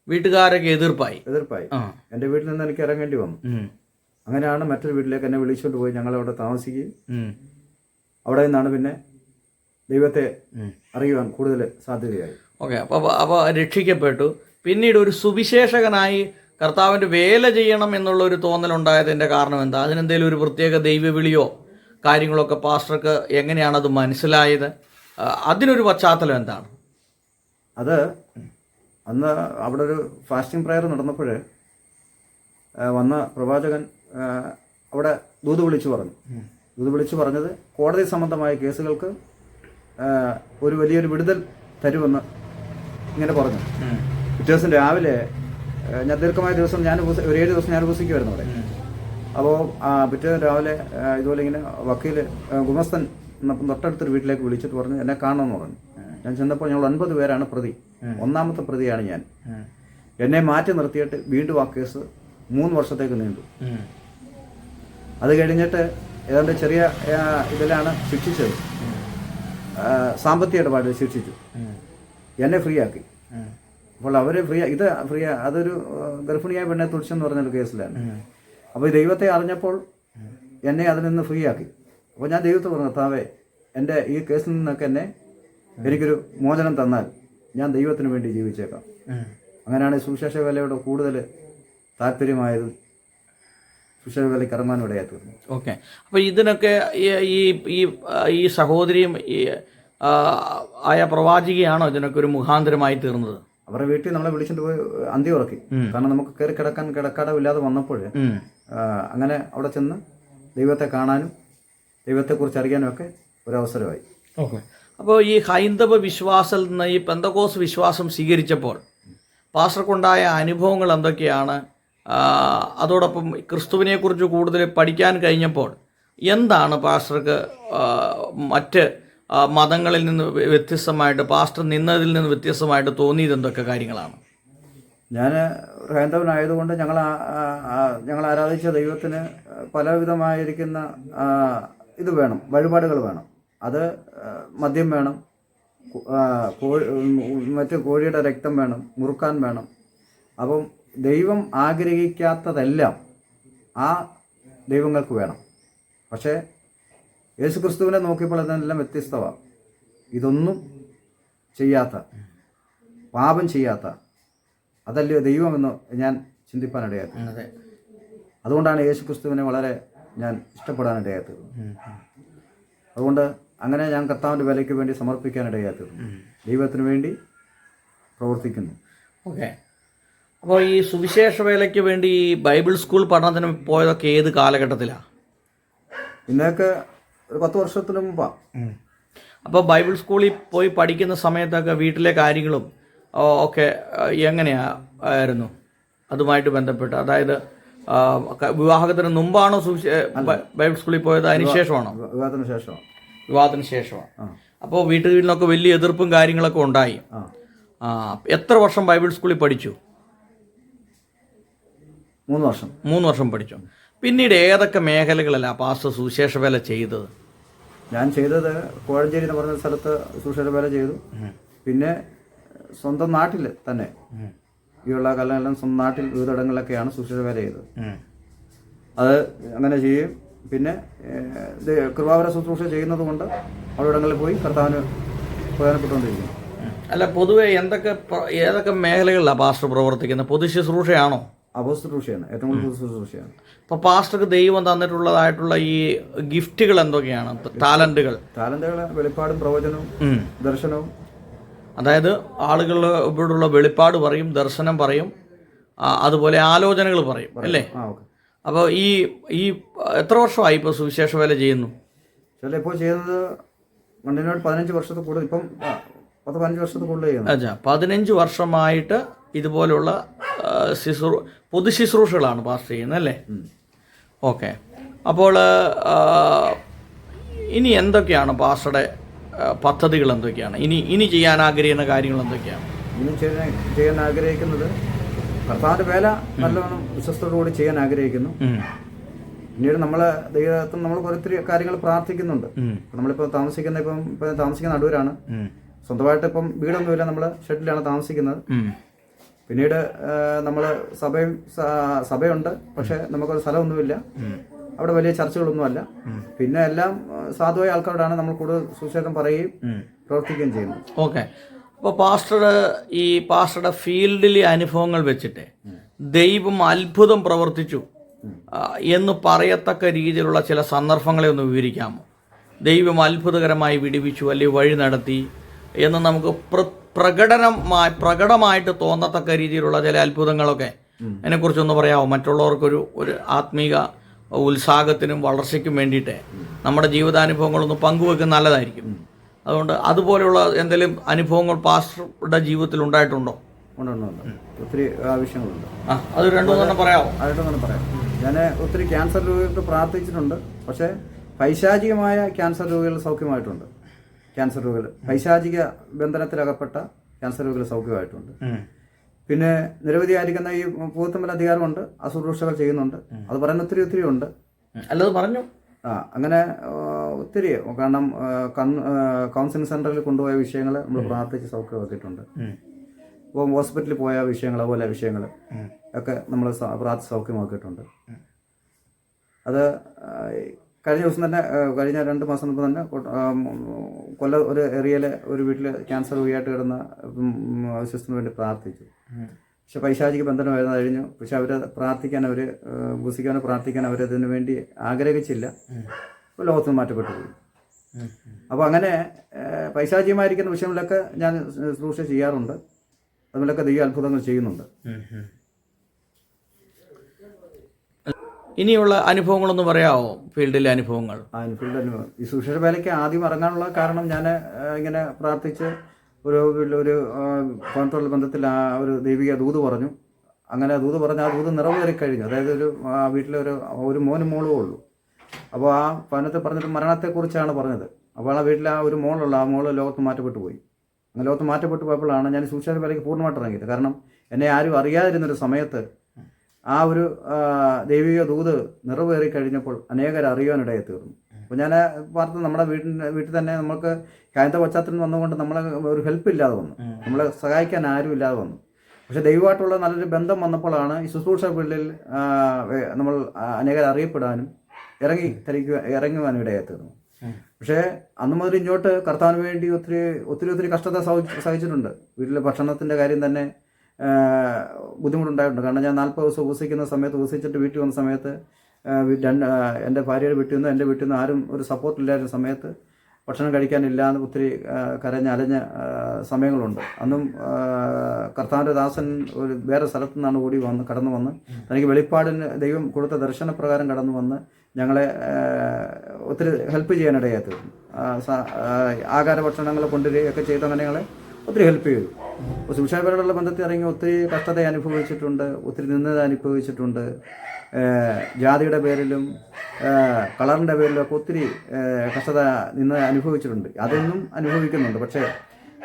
വീട്ടുകാരൊക്കെ എതിർപ്പായി. എതിർപ്പായി. എന്റെ എന്റെ വീട്ടിൽ നിന്ന് എനിക്ക് ഇറങ്ങേണ്ടി വന്നു. അങ്ങനെയാണ് മറ്റൊരു വീട്ടിലേക്ക് എന്നെ വിളിച്ചുകൊണ്ട് പോയി ഞങ്ങൾ അവിടെ താമസിക്കുകയും അവിടെ നിന്നാണ് പിന്നെ ദൈവത്തെ. അറിയുവാൻ കൂടുതൽ സാധ്യതയായി. ഓക്കെ അപ്പോൾ അപ്പോൾ രക്ഷിക്കപ്പെട്ടു. പിന്നീട് ഒരു സുവിശേഷകനായി കർത്താവിന്റെ വേല ചെയ്യണം എന്നുള്ള ഒരു തോന്നലുണ്ടായതിന്റെ കാരണം എന്താ? അതിനെന്തെങ്കിലും ഒരു പ്രത്യേക ദൈവവിളിയോ കാര്യങ്ങളൊക്കെ പാസ്റ്റർക്ക് എങ്ങനെയാണത് മനസ്സിലായത്? അതിനൊരു പശ്ചാത്തലം എന്താണ്? അത് അന്ന് അവിടെ ഒരു ഫാസ്റ്റിംഗ് പ്രയർ നടന്നപ്പോൾ വന്ന പ്രവാചകൻ അവിടെ ദൂത് വിളിച്ചു പറഞ്ഞു. ദൂത് വിളിച്ചു പറഞ്ഞത് കോടതി സംബന്ധമായ കേസുകൾക്ക് ഒരു വലിയൊരു വിടുതൽ തരുമെന്ന് ഇങ്ങനെ പറഞ്ഞു. പിറ്റേ ദിവസം രാവിലെ ഞാൻ ദീർഘമായ ദിവസം ഞാൻ ഒരു ഏഴ് ദിവസം ഞാൻ ഉപസിക്കുമായിരുന്നു അവിടെ. അപ്പോൾ പിറ്റേ ദിവസം രാവിലെ ഇതുപോലെ ഇങ്ങനെ വക്കീൽ ഗുമസ്തൻ എന്ന തൊട്ടടുത്തൊരു വീട്ടിലേക്ക് വിളിച്ചിട്ട് പറഞ്ഞു എന്നെ കാണണമെന്ന് പറഞ്ഞു. ഞാൻ ചെന്നപ്പോൾ ഞങ്ങൾ ഒൻപത് പേരാണ് പ്രതി. ഒന്നാമത്തെ പ്രതിയാണ് ഞാൻ. എന്നെ മാറ്റി നിർത്തിയിട്ട് വീണ്ടും ആ കേസ് മൂന്ന് വർഷത്തേക്ക് നീണ്ടു. അത് കഴിഞ്ഞിട്ട് ഏതാണ്ട് ചെറിയ ഇതിലാണ് ശിക്ഷിച്ചത്. സാമ്പത്തിക ഇടപാടിൽ ശിക്ഷിച്ചു. എന്നെ ഫ്രീ ആക്കി. അപ്പോൾ അവർ ഫ്രീ ഇത് ഫ്രീ അതൊരു ഗർഭിണിയായ പെണ്ണെ തുടിച്ചെന്ന് പറഞ്ഞൊരു കേസിലാണ്. അപ്പോൾ ദൈവത്തെ അറിഞ്ഞപ്പോൾ എന്നെ അതിൽ നിന്ന് ഫ്രീ ആക്കി. അപ്പോൾ ഞാൻ ദൈവത്തെ പറഞ്ഞു താവേ എന്റെ ഈ കേസിൽ നിന്നൊക്കെ എന്നെ എനിക്കൊരു മോചനം തന്നാൽ ഞാൻ ദൈവത്തിന് വേണ്ടി ജീവിച്ചേക്കാം. അങ്ങനെയാണ് സുശേഷ സുവിശേഷ വേലയോട് കൂടുതൽ താല്പര്യമായത്. സുശേഷ വേലയ്ക്ക് ഇറങ്ങാനും ഇടയായി തീർന്നു ഓക്കെ. അപ്പോൾ ഇതിനൊക്കെ ഈ ഈ ഈ സഹോദരിയും ഈ ആയ പ്രവാചികയാണോ ഇതിനൊക്കെ ഒരു മുഖാന്തരമായി തീർന്നത്? അവരുടെ വീട്ടിൽ നമ്മളെ വിളിച്ചിട്ട് പോയി അന്തി ഉറക്കി. കാരണം നമുക്ക് കയറി കിടക്കാൻ കിടക്കാടമില്ലാതെ വന്നപ്പോൾ. അങ്ങനെ അവിടെ ചെന്ന് ദൈവത്തെ കാണാനും ദൈവത്തെക്കുറിച്ച് അറിയാനൊക്കെ ഒരവസരമായി. ഓക്കെ. അപ്പോൾ ഈ ഹൈന്ദവ വിശ്വാസത്തിൽ നിന്ന് ഈ പെന്തകോസ് വിശ്വാസം സ്വീകരിച്ചപ്പോൾ പാസ്റ്റർക്കുണ്ടായ അനുഭവങ്ങൾ എന്തൊക്കെയാണ്? അതോടൊപ്പം ക്രിസ്തുവിനെക്കുറിച്ച് കൂടുതൽ പഠിക്കാൻ കഴിഞ്ഞപ്പോൾ എന്താണ് പാസ്റ്റർക്ക് മറ്റ് മതങ്ങളിൽ നിന്ന് വ്യത്യസ്തമായിട്ട് പാസ്റ്റർ നിന്നതിൽ നിന്ന് വ്യത്യസ്തമായിട്ട് തോന്നിയത് എന്തൊക്കെ കാര്യങ്ങളാണ്? ഞാൻ ഹൈന്ദവനായതുകൊണ്ട് ഞങ്ങൾ ഞങ്ങൾ ആരാധിച്ച ദൈവത്തിന് പലവിധമായിരിക്കുന്ന ഇത് വേണം വഴിപാടുകൾ വേണം. അത് മദ്യം വേണം കോഴി മറ്റ് കോഴിയുടെ രക്തം വേണം മുറുക്കാൻ വേണം. അപ്പം ദൈവം ആഗ്രഹിക്കാത്തതെല്ലാം ആ ദൈവങ്ങൾക്ക് വേണം. പക്ഷേ യേശു ക്രിസ്തുവിനെ നോക്കിയപ്പോൾ അതെല്ലാം വ്യത്യസ്തമാണ് ഇതൊന്നും ചെയ്യാത്ത പാപം ചെയ്യാത്ത അതല്ലയോ ദൈവമെന്ന് ഞാൻ ചിന്തിപ്പാനിടയാക്കുന്നത് അതെ. അതുകൊണ്ടാണ് യേശു ക്രിസ്തുവിനെ വളരെ ഞാൻ ഇഷ്ടപ്പെടാനിടയായത് അതുകൊണ്ട് അങ്ങനെ ഞാൻ കർത്താവിന്റെ വിലയ്ക്ക് വേണ്ടി സമർപ്പിക്കാനിടയായത് ദൈവത്തിന് വേണ്ടി പ്രവർത്തിക്കുന്നു. ഓക്കെ. അപ്പോൾ ഈ സുവിശേഷ വേലയ്ക്ക് വേണ്ടി ഈ ബൈബിൾ സ്കൂൾ പഠനത്തിന് പോയതൊക്കെ ഏത് കാലഘട്ടത്തിലാണ് ഇന്നൊക്കെ ഒരു പത്ത് വർഷത്തിന് മുമ്പാണ് അപ്പോൾ ബൈബിൾ സ്കൂളിൽ പോയി പഠിക്കുന്ന സമയത്തൊക്കെ വീട്ടിലെ കാര്യങ്ങളും ഒക്കെ ആ, എങ്ങനെയാ ആയിരുന്നു? അതുമായിട്ട് ബന്ധപ്പെട്ട്. അതായത് വിവാഹത്തിന് മുമ്പാണോ ബൈബിൾ സ്കൂളിൽ പോയത്? അതിന് ശേഷമാണോ? വിവാഹത്തിന് ശേഷമാണ്. വിവാഹത്തിന് ശേഷമാണ്. അപ്പോ അപ്പോൾ വീട്ടിൽ നിന്നൊക്കെ വലിയ എതിർപ്പും കാര്യങ്ങളൊക്കെ ഉണ്ടായി. എത്ര വർഷം ബൈബിൾ സ്കൂളിൽ പഠിച്ചു? മൂന്ന് വർഷം. മൂന്ന് വർഷം പഠിച്ചു. പിന്നീട് ഏതൊക്കെ മേഖലകളല്ല പാസ്റ്റർ സുവിശേഷ വേല ചെയ്തത്? ഞാൻ ചെയ്തത് കോഴഞ്ചേരി എന്ന് പറഞ്ഞ സ്ഥലത്ത് സുശേഷ വേല ചെയ്തു. പിന്നെ സ്വന്തം നാട്ടിൽ തന്നെ. ഈ ഉള്ള കല്ലെല്ലാം സ്വന്തം നാട്ടിൽ വിവിധയിടങ്ങളിലൊക്കെയാണ് സുഷര വേല ചെയ്തത്. അത് അങ്ങനെ ചെയ്യും പിന്നെ കൃപാവര ശുശ്രൂഷ ചെയ്യുന്നത് കൊണ്ട് അവിടെയിടങ്ങളിൽ പോയി കർത്താവിന് പ്രധാനപ്പെട്ടുകൊണ്ടിരിക്കുന്നു അല്ല പൊതുവെ എന്തൊക്കെ ഏതൊക്കെ മേഖലകളിലാണ് പാസ്റ്റർ പ്രവർത്തിക്കുന്നത്? പൊതു ശുശ്രൂഷയാണോ? അപശുശ്രൂഷയാണ്. ഏറ്റവും കൂടുതൽ ശുശ്രൂഷയാണ്. അപ്പോൾ പാസ്റ്റർക്ക് ദൈവം തന്നിട്ടുള്ളതായിട്ടുള്ള ഈ ഗിഫ്റ്റുകൾ എന്തൊക്കെയാണ്? ടാലന്റുകൾ. ടാലന്റുകൾ വെളിപ്പാടും പ്രവചനവും ദർശനവും അതായത് ആളുകളോടുള്ള വെളിപ്പാട് പറയും ദർശനം പറയും അതുപോലെ ആലോചനകൾ പറയും അല്ലേ? അപ്പോൾ ഈ ഈ എത്ര വർഷമായി ഇപ്പോൾ സുവിശേഷ വേല ചെയ്യുന്നു? ചില ഇപ്പോൾ ചെയ്യുന്നത് കണ്ടിന്യൂട്ട് പതിനഞ്ച് വർഷത്തിൽ കൂടുതൽ ഇപ്പം പത്ത് പതിനഞ്ച് വർഷത്തിൽ കൂടുതൽ ചെയ്യുന്നു. അച്ഛാ പതിനഞ്ച് വർഷമായിട്ട് ഇതുപോലുള്ള ശുശ്രൂ പൊതു ശുശ്രൂഷകളാണ് പാസ്റ്റർ ചെയ്യുന്നത് അല്ലേ? ഓക്കെ. അപ്പോൾ ഇനി എന്തൊക്കെയാണ് പാസ്റ്ററുടെ പദ്ധതികൾ എന്തൊക്കെയാണ്? ഇനി ഇനി ചെയ്യാൻ ആഗ്രഹിക്കുന്ന കാര്യങ്ങൾ എന്തൊക്കെയാണ്? ഇനി ചെയ്യാൻ ചെയ്യാൻ ആഗ്രഹിക്കുന്നത് ഭർത്താവിന്റെ വേല നല്ലവണ്ണം വിശ്വസ്തയോടുകൂടി ചെയ്യാൻ ആഗ്രഹിക്കുന്നു. പിന്നീട് നമ്മൾ ദൈവത്തിൽ നമ്മൾ ഒത്തിരി കാര്യങ്ങൾ പ്രാർത്ഥിക്കുന്നുണ്ട്. നമ്മളിപ്പോൾ താമസിക്കുന്ന ഇപ്പം ഇപ്പം താമസിക്കുന്ന നടുവരാണ്. സ്വന്തമായിട്ട് ഇപ്പം വീടൊന്നുമില്ല നമ്മൾ ഷെഡിലാണ് താമസിക്കുന്നത്. പിന്നീട് നമ്മൾ സഭയും സഭയുണ്ട്. പക്ഷെ നമുക്കൊരു സ്ഥലമൊന്നുമില്ല. അവിടെ വലിയ ചർച്ചകളൊന്നുമല്ല. പിന്നെ എല്ലാം സാധുവായ ആൾക്കാരോടാണ് നമ്മൾ കൂടുതൽ സുശേഷം പറയുകയും. പ്രവർത്തിക്കുകയും ചെയ്യുന്നത്. ഓക്കെ. അപ്പോൾ പാസ്റ്റർ ഈ പാസ്റ്ററുടെ ഫീൽഡിലെ അനുഭവങ്ങൾ വെച്ചിട്ട് ദൈവം അത്ഭുതം പ്രവർത്തിച്ചു. എന്ന് പറയത്തക്ക രീതിയിലുള്ള ചില സന്ദർഭങ്ങളെ ഒന്ന് വിവരിക്കാമോ? ദൈവം അത്ഭുതകരമായി വിടിവിച്ചു അല്ലെങ്കിൽ വഴി നടത്തി എന്ന് നമുക്ക് പ്ര- പ്രകടനമായി പ്രകടമായിട്ട് തോന്നത്തക്ക രീതിയിലുള്ള ചില അത്ഭുതങ്ങളൊക്കെ അതിനെക്കുറിച്ചൊന്ന് പറയാമോ? മറ്റുള്ളവർക്കൊരു ഒരു ആത്മീക ഉത്സാഹത്തിനും വളർച്ചയ്ക്കും വേണ്ടിയിട്ട് നമ്മുടെ ജീവിതാനുഭവങ്ങളൊന്ന് പങ്കുവെക്കുന്നത് നല്ലതായിരിക്കും. അതുകൊണ്ട് അതുപോലെയുള്ള എന്തെങ്കിലും അനുഭവങ്ങൾ പാസ്റ്ററുടെ ജീവിതത്തിൽ ഉണ്ടായിട്ടുണ്ടോ? ഉണ്ട് ഉണ്ട് ഉണ്ട്. ഒത്തിരി ആവശ്യങ്ങളുണ്ട്. അത് രണ്ടു മൂന്നെണ്ണം പറയാമോ? അതായിട്ടൊന്നും പറയാം. ഞാൻ ഒത്തിരി ക്യാൻസർ രോഗികൾക്ക് പ്രാർത്ഥിച്ചിട്ടുണ്ട്. പക്ഷേ പൈശാചികമായ ക്യാൻസർ രോഗികൾ സൗഖ്യമായിട്ടുണ്ട്. ക്യാൻസർ രോഗികൾ പൈശാചിക ബന്ധനത്തിലകപ്പെട്ട ക്യാൻസർ രോഗികൾ സൗഖ്യമായിട്ടുണ്ട്. പിന്നെ നിരവധി ആയിരിക്കുന്ന ഈ പൂത്തമ്മൽ അധികാരമുണ്ട് അസുരക്ഷകൾ ചെയ്യുന്നുണ്ട്. അത് പറയുന്ന ഒത്തിരി ഒത്തിരി ഉണ്ട്. അല്ലത് പറഞ്ഞു. ആ അങ്ങനെ ഒത്തിരി കാരണം കൗൺസിലിംഗ് സെന്ററിൽ കൊണ്ടുപോയ വിഷയങ്ങൾ നമ്മൾ പ്രാർത്ഥിച്ച് സൗഖ്യമാക്കിയിട്ടുണ്ട് ഇപ്പോൾ ഹോസ്പിറ്റലിൽ പോയ വിഷയങ്ങൾ അതുപോലെ വിഷയങ്ങൾ ഒക്കെ നമ്മൾ പ്രാർത്ഥിച്ച് സൗഖ്യമാക്കിയിട്ടുണ്ട് അത് കഴിഞ്ഞ ദിവസം തന്നെ കഴിഞ്ഞ രണ്ട് മാസം മുമ്പ് തന്നെ കൊല്ല ഒരു ഏരിയയിലെ ഒരു വീട്ടിൽ ക്യാൻസർ രോഗിയായിട്ട് കിടന്ന വിശ്വസിന് വേണ്ടി പ്രാർത്ഥിച്ചു. പക്ഷെ പൈശാചിക ബന്ധനമായിരുന്നു കഴിഞ്ഞു. പക്ഷെ അവരെ പ്രാർത്ഥിക്കാൻ അവർ ഭൂസിക്കാനോ പ്രാർത്ഥിക്കാൻ അവരതിനു വേണ്ടി ആഗ്രഹിച്ചില്ല. അപ്പോൾ ലോകത്ത് മാറ്റപ്പെട്ടു പോയി. അപ്പോൾ അങ്ങനെ പൈശാചികമായിരിക്കുന്ന വിഷയങ്ങളിലൊക്കെ ഞാൻ ശുശ്രൂഷ ചെയ്യാറുണ്ട്. അതുപോലൊക്കെ ദൈവ അത്ഭുതങ്ങൾ ചെയ്യുന്നുണ്ട്. ഇനിയുള്ള അനുഭവങ്ങളൊന്നും പറയാമോ ഫീൽഡിലെ അനുഭവങ്ങൾ. ആ ഈ സുശേഷ വേലയ്ക്ക് ആദ്യം ഇറങ്ങാനുള്ള കാരണം ഞാൻ ഇങ്ങനെ പ്രാർത്ഥിച്ച് ഒരു ഒരു ആ, ബന്ധത്തിൽ ആ ഒരു ദൈവിക ദൂത് പറഞ്ഞു. അങ്ങനെ ദൂത് പറഞ്ഞ് ആ ദൂത് നിറവേറി കഴിഞ്ഞു. അതായത് ഒരു വീട്ടിലൊരു ഒരു മോനും മോളും ഉള്ളൂ. അപ്പോൾ ആ പനത്തെ പറഞ്ഞിട്ട് മരണത്തെക്കുറിച്ചാണ് പറഞ്ഞത്. അപ്പോൾ ആ വീട്ടിൽ ആ ഒരു മോളുള്ള ആ മോൾ ലോകത്ത് മാറ്റപ്പെട്ടു പോയി. അങ്ങനെ ലോകത്ത് മാറ്റപ്പെട്ടു പോയപ്പോഴാണ് ഞാൻ സുശേഷ വേലയ്ക്ക് പൂർണമായിട്ട് ഇറങ്ങിയത്. കാരണം എന്നെ ആരും അറിയാതിരുന്നൊരു സമയത്ത് ആ ഒരു ദൈവിക ദൂത് നിറവേറി കഴിഞ്ഞപ്പോൾ അനേകർ അറിയാനിടയെ തീർന്നു. അപ്പോൾ ഞാൻ വാർത്ത നമ്മുടെ വീട്ടിൽ വീട്ടിൽ തന്നെ നമുക്ക് കായത്തെ പശ്ചാത്തലം വന്നുകൊണ്ട് നമ്മളെ ഒരു ഹെൽപ്പ് ഇല്ലാതെ വന്നു. നമ്മളെ സഹായിക്കാൻ ആരും ഇല്ലാതെ വന്നു. പക്ഷേ ദൈവമായിട്ടുള്ള നല്ലൊരു ബന്ധം വന്നപ്പോഴാണ് ഈ ശുശ്രൂഷ പിള്ളിൽ നമ്മൾ അനേകർ അറിയപ്പെടാനും ഇറങ്ങി ധരിക്കുക ഇറങ്ങുവാനും ഇടയായി തീർന്നു. പക്ഷേ അന്ന് മുതൽ ഇങ്ങോട്ട് കർത്താവിന് വേണ്ടി ഒത്തിരി ഒത്തിരി ഒത്തിരി കഷ്ടത സഹിച്ചിട്ടുണ്ട്. വീട്ടിലെ ഭക്ഷണത്തിന്റെ കാര്യം തന്നെ ബുദ്ധിമുട്ടുണ്ടായിട്ടുണ്ട്. കാരണം ഞാൻ നാൽപ്പത് ദിവസം ഉപസിക്കുന്ന സമയത്ത് ഉപസിച്ചിട്ട് വീട്ടിൽ വന്ന സമയത്ത് രണ്ട് എന്റെ ഭാര്യയുടെ വീട്ടിൽ നിന്ന് എന്റെ വീട്ടിൽ നിന്ന് ആരും ഒരു സപ്പോർട്ട് ഇല്ലായിരുന്ന സമയത്ത് ഭക്ഷണം കഴിക്കാനില്ല എന്ന് ഒത്തിരി കരഞ്ഞ് അലഞ്ഞ സമയങ്ങളുണ്ട്. അന്നും കർത്താവിന്റെ ദാസൻ ഒരു വേറെ സ്ഥലത്തു നിന്നാണ് ഓടി വന്ന് കടന്നു വന്ന് തനിക്ക് വെളിപ്പാടിന് ദൈവം കൊടുത്ത ദർശനപ്രകാരം കടന്നു വന്ന് ഞങ്ങളെ ഒത്തിരി ഹെൽപ്പ് ചെയ്യാനിടയായി. തീർന്നു ആഹാര ഭക്ഷണങ്ങൾ കൊണ്ടുവരികയൊക്കെ ചെയ്ത് അങ്ങനെ ഞങ്ങളെ ഒത്തിരി ഹെൽപ്പ് ചെയ്തു. സുവിശേഷപരമുള്ള ബന്ധത്തിൽ ഇറങ്ങി ഒത്തിരി കഷ്ടത അനുഭവിച്ചിട്ടുണ്ട് ഒത്തിരി നിന്നത അനുഭവിച്ചിട്ടുണ്ട്. ജാതിയുടെ പേരിലും കളറിന്റെ പേരിലും ഒക്കെ ഒത്തിരി കഷ്ടത നിന്ന് അനുഭവിച്ചിട്ടുണ്ട്. അതൊന്നും അനുഭവിക്കുന്നുണ്ട്. പക്ഷേ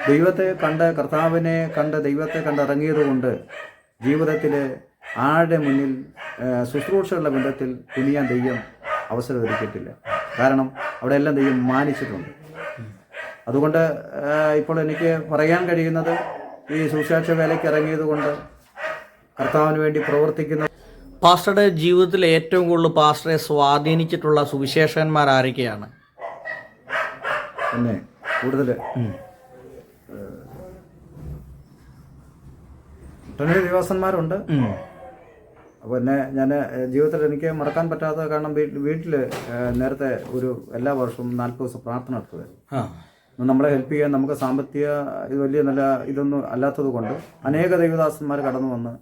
ദൈവത്തെ കണ്ട് കർത്താവിനെ കണ്ട് ദൈവത്തെ കണ്ട് ഇറങ്ങിയതുകൊണ്ട് ജീവിതത്തിൽ ആരുടെ മുന്നിൽ ശുശ്രൂഷയുള്ള ബന്ധത്തിൽ തുനിയാൻ ദൈവം അവസരം ഒരുക്കിയിട്ടില്ല. കാരണം അവിടെ എല്ലാം ദൈവം മാനിച്ചിട്ടുണ്ട്. അതുകൊണ്ട് ഇപ്പോൾ എനിക്ക് പറയാൻ കഴിയുന്നത് ഈ സുശാക്ഷ വേലയ്ക്ക് ഇറങ്ങിയത് കൊണ്ട് കർത്താവിന് വേണ്ടി പ്രവർത്തിക്കുന്ന പാസ്റ്ററുടെ ജീവിതത്തിൽ ഏറ്റവും കൂടുതൽ പാസ്റ്ററെ സ്വാധീനിച്ചിട്ടുള്ള സുവിശേഷന്മാർ ആരൊക്കെയാണ്? പിന്നെ കൂടുതൽ. ഒട്ടനവധി ദിവസന്മാരുണ്ട് എന്നെ ഞാൻ ജീവിതത്തിൽ എനിക്ക് മറക്കാൻ പറ്റാത്ത കാരണം വീട്ടിൽ നേരത്തെ ഒരു എല്ലാ വർഷവും നാൽപ്പത് ദിവസം പ്രാർത്ഥന നടത്തുമായിരുന്നു നമ്മളെ ഹെൽപ്പ് ചെയ്യാൻ നമുക്ക് സാമ്പത്തിക ഇത് വലിയ നല്ല ഇതൊന്നും അല്ലാത്തത് കൊണ്ട് അനേക ദൈവദാസന്മാർ കടന്നു വന്ന്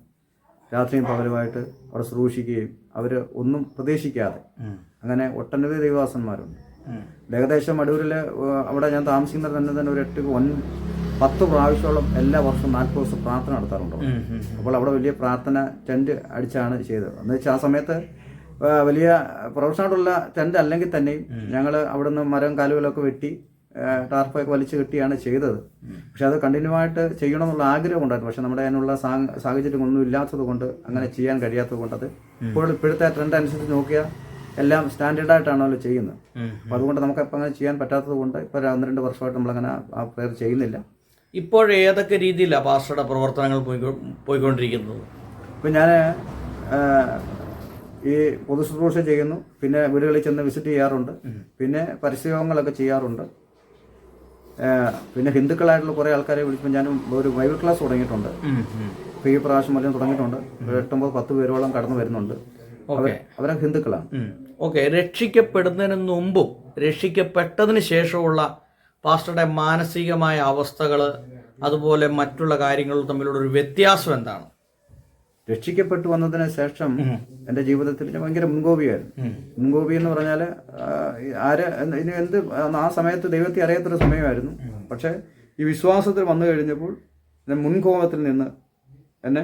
രാത്രിയും പകലുമായിട്ട് അവിടെ ശ്രൂഷിക്കുകയും അവർ ഒന്നും പ്രതീക്ഷിക്കാതെ അങ്ങനെ ഒട്ടനവധി ദൈവദാസന്മാരുണ്ട്. ഏകദേശം അടൂരിൽ അവിടെ ഞാൻ താമസിക്കുന്നത് തന്നെ തന്നെ ഒരു എട്ട് ഒൻ പത്ത് പ്രാവശ്യത്തോളം എല്ലാ വർഷവും നാൽപ്പത് ദിവസം പ്രാർത്ഥന നടത്താറുണ്ട്. അപ്പോൾ അവിടെ വലിയ പ്രാർത്ഥന ടെന്റ് അടിച്ചാണ് ചെയ്തത്. എന്ന് വെച്ചാൽ ആ സമയത്ത് വലിയ പ്രൊഫഷണലായിട്ടുള്ള ടെന്റ് അല്ലെങ്കിൽ തന്നെയും ഞങ്ങൾ അവിടുന്ന് മരം കാലുകളൊക്കെ വെട്ടി ടാർപ്പൊക്കെ വലിച്ചു കെട്ടിയാണ് ചെയ്തത്. പക്ഷെ അത് കണ്ടിന്യൂ ആയിട്ട് ചെയ്യണമെന്നുള്ള ആഗ്രഹം ഉണ്ടായിരുന്നു പക്ഷെ നമ്മുടെ അതിനുള്ള സാഹചര്യം സാഹചര്യങ്ങളൊന്നും ഇല്ലാത്തത് കൊണ്ട് അങ്ങനെ ചെയ്യാൻ കഴിയാത്തത് കൊണ്ട് അത് ഇപ്പോൾ ഇപ്പോഴത്തെ ട്രെൻഡ് അനുസരിച്ച് നോക്കിയാൽ എല്ലാം സ്റ്റാൻഡേർഡായിട്ടാണല്ലോ ചെയ്യുന്നത്. അപ്പോൾ അതുകൊണ്ട് നമുക്ക് ഇപ്പം അങ്ങനെ ചെയ്യാൻ പറ്റാത്തത് കൊണ്ട് ഇപ്പോൾ ഒന്ന് രണ്ട് വർഷമായിട്ട് നമ്മളങ്ങനെ ആ പ്രയർ ചെയ്യുന്നില്ല. ഇപ്പോൾ ഏതൊക്കെ രീതിയിലാണ് പാസ്റ്ററുടെ പ്രവർത്തനങ്ങൾ പോയിക്കൊ- പോയിക്കൊണ്ടിരിക്കുന്നത്? ഇപ്പം ഞാൻ ഈ പൊതു ശുശ്രൂഷ ചെയ്യുന്നു. പിന്നെ വീടുകളിൽ ചെന്ന് വിസിറ്റ് ചെയ്യാറുണ്ട്. പിന്നെ പരസ്യയോഗങ്ങളൊക്കെ ചെയ്യാറുണ്ട്. പിന്നെ ഹിന്ദുക്കളായിട്ടുള്ള കുറേ ആൾക്കാരെ വിളിക്കുമ്പോൾ ഞാൻ ഒരു ബൈബിൾ ക്ലാസ് തുടങ്ങിയിട്ടുണ്ട്. ഇപ്പോൾ ഈ പ്രാവശ്യം വല്ലതും തുടങ്ങിയിട്ടുണ്ട്. ഒരു എട്ടൊമ്പത് പത്ത് പേരോളം കടന്നു വരുന്നുണ്ട്. അവർ- അവരെ ഹിന്ദുക്കളാണ്. ഓക്കെ രക്ഷിക്കപ്പെടുന്നതിന് മുമ്പും രക്ഷിക്കപ്പെട്ടതിന് ശേഷമുള്ള പാസ്റ്ററുടെ മാനസികമായ അവസ്ഥകൾ അതുപോലെ മറ്റുള്ള കാര്യങ്ങൾ തമ്മിലുള്ള ഒരു വ്യത്യാസം എന്താണ്? രക്ഷിക്കപ്പെട്ടു വന്നതിന് ശേഷം എന്റെ ജീവിതത്തിൽ ഞാൻ ഭയങ്കര മുൻകോപിയായിരുന്നു. മുൻകോപി എന്ന് പറഞ്ഞാൽ ആര് ഇനി എന്ത് ആ സമയത്ത് ദൈവത്തെ അറിയാത്തൊരു സമയമായിരുന്നു. പക്ഷേ ഈ വിശ്വാസത്തിൽ വന്നു കഴിഞ്ഞപ്പോൾ ഞാൻ മുൻകോപത്തിൽ നിന്ന് എന്നെ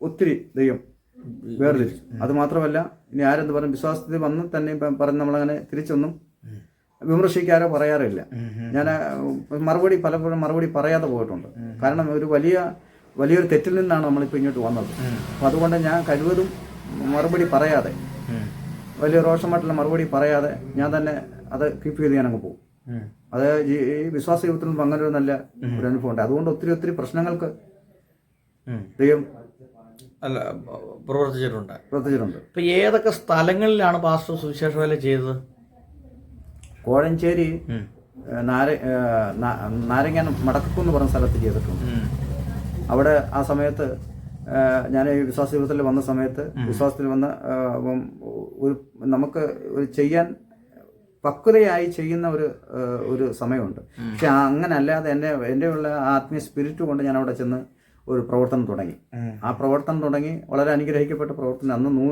ഒത്തിരി ദൈവം വേർതിരിച്ചു. അത് മാത്രമല്ല ഇനി ആരെന്ത് പറഞ്ഞു വിശ്വാസത്തിൽ വന്ന് തന്നെ പറഞ്ഞ് നമ്മളങ്ങനെ തിരിച്ചൊന്നും വിമർശിക്കാറോ പറയാറില്ല. ഞാൻ മറുപടി പലപ്പോഴും മറുപടി പറയാതെ പോയിട്ടുണ്ട്. കാരണം ഒരു വലിയ വലിയൊരു തെറ്റിൽ നിന്നാണ് നമ്മളിപ്പോൾ ഇങ്ങോട്ട് വന്നത്. അപ്പം അതുകൊണ്ട് ഞാൻ കഴിവതും മറുപടി പറയാതെ. വലിയ രോഷമായിട്ടുള്ള മറുപടി പറയാതെ ഞാൻ തന്നെ അത് കീപ്പ് ചെയ്ത് ഞാനങ്ങ് പോകും. അത് ഈ വിശ്വാസ ജീവിതത്തിൽ നിന്നും അങ്ങനെ ഒരു നല്ല ഒരു അനുഭവം ഉണ്ട് അതുകൊണ്ട് ഒത്തിരി ഒത്തിരി പ്രശ്നങ്ങൾക്ക് ദൈവം അല്ല പ്രവർത്തിച്ചിട്ടുണ്ട്. പ്രവർത്തിച്ചിട്ടുണ്ട്. ഇപ്പൊ ഏതൊക്കെ സ്ഥലങ്ങളിലാണ് പാസ്റ്റർ സുവിശേഷ വേല ചെയ്തത്? കോഴഞ്ചേരി നാര നാരങ്ങാനം മടക്കു എന്ന് പറഞ്ഞ സ്ഥലത്ത് ചെയ്തിട്ടുണ്ട്. അവിടെ ആ സമയത്ത് ഞാൻ ഈ വിശ്വാസ ജീവിതത്തിൽ വന്ന സമയത്ത് വിശ്വാസത്തിൽ വന്ന ഒരു നമുക്ക് ഒരു ചെയ്യാൻ പക്വതയായി ചെയ്യുന്ന ഒരു ഒരു സമയമുണ്ട്. പക്ഷെ അങ്ങനെ അല്ലാതെ എന്റെ എന്റെ ഉള്ള ആത്മീയ സ്പിരിറ്റ് കൊണ്ട് ഞാൻ അവിടെ ചെന്ന് ഒരു പ്രവർത്തനം തുടങ്ങി. ആ പ്രവർത്തനം തുടങ്ങി വളരെ അനുഗ്രഹിക്കപ്പെട്ട പ്രവർത്തനം. അന്ന് നൂ